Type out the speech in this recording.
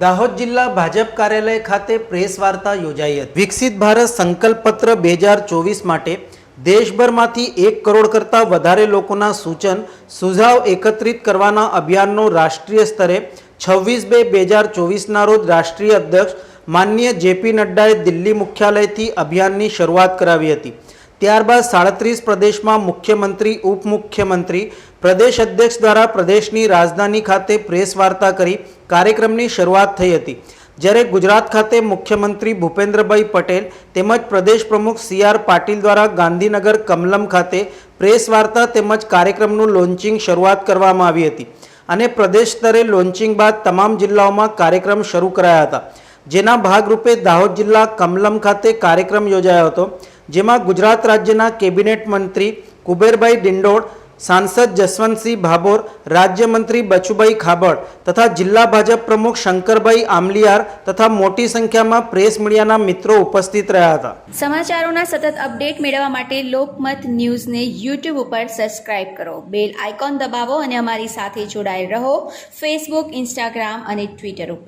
દાહોદ જિલ્લા ભાજપ કાર્યાલય ખાતે પ્રેસ વાર્તા યોજાઈ હતી. વિકસિત ભારત સંકલ્પ પત્ર બે હજાર ચોવીસ માટે દેશભરમાંથી એક કરોડ કરતાં વધારે લોકોના સૂચન સુઝાવ એકત્રિત કરવાના અભિયાનનો રાષ્ટ્રીય સ્તરે છવ્વીસ બે બે હજાર ચોવીસના રોજ રાષ્ટ્રીય અધ્યક્ષ માનનીય જેપી નડ્ડાએ દિલ્હી મુખ્યાલયથી અભિયાનની શરૂઆત કરાવી હતી. ત્યારબાદ સાડત્રીસ પ્રદેશમાં મુખ્યમંત્રી, ઉપમુખ્યમંત્રી, પ્રદેશ અધ્યક્ષ દ્વારા પ્રદેશની રાજધાની ખાતે પ્રેસ વાર્તા કરી કાર્યક્રમની શરૂઆત થઈ હતી. જ્યારે ગુજરાત ખાતે મુખ્યમંત્રી ભૂપેન્દ્રભાઈ પટેલ તેમજ પ્રદેશ પ્રમુખ સી આર પાટીલ દ્વારા ગાંધીનગર કમલમ ખાતે પ્રેસ વાર્તા તેમજ કાર્યક્રમનું લોન્ચિંગ શરૂઆત કરવામાં આવી હતી અને પ્રદેશ સ્તરે લોન્ચિંગ બાદ તમામ જિલ્લાઓમાં કાર્યક્રમ શરૂ કરાયા હતા. જેના ભાગરૂપે દાહોદ જિલ્લા કમલમ ખાતે કાર્યક્રમ યોજાયો હતો. જેમાં ગુજરાત રાજ્યના કેબિનેટ મંત્રી કુબેરભાઈ ડિંડોળ, સાંસદ જસવંતસિંહ ભાભોર, રાજ્યમંત્રી બચુભાઈ ખાબડ તથા જિલ્લા ભાજપ પ્રમુખ શંકરભાઈ આમલિયાર તથા મોટી સંખ્યામાં પ્રેસ મીડિયાના મિત્રો ઉપસ્થિત રહ્યા હતા. સમાચારોના સતત અપડેટ મેળવવા માટે લોકમત ન્યૂઝને યુટ્યુબ ઉપર સબસ્ક્રાઇબ કરો. બેલ આઇકોન દબાવો અને અમારી સાથે જોડાયેલ રહો ફેસબુક, ઇન્સ્ટાગ્રામ અને ટ્વિટર ઉપર.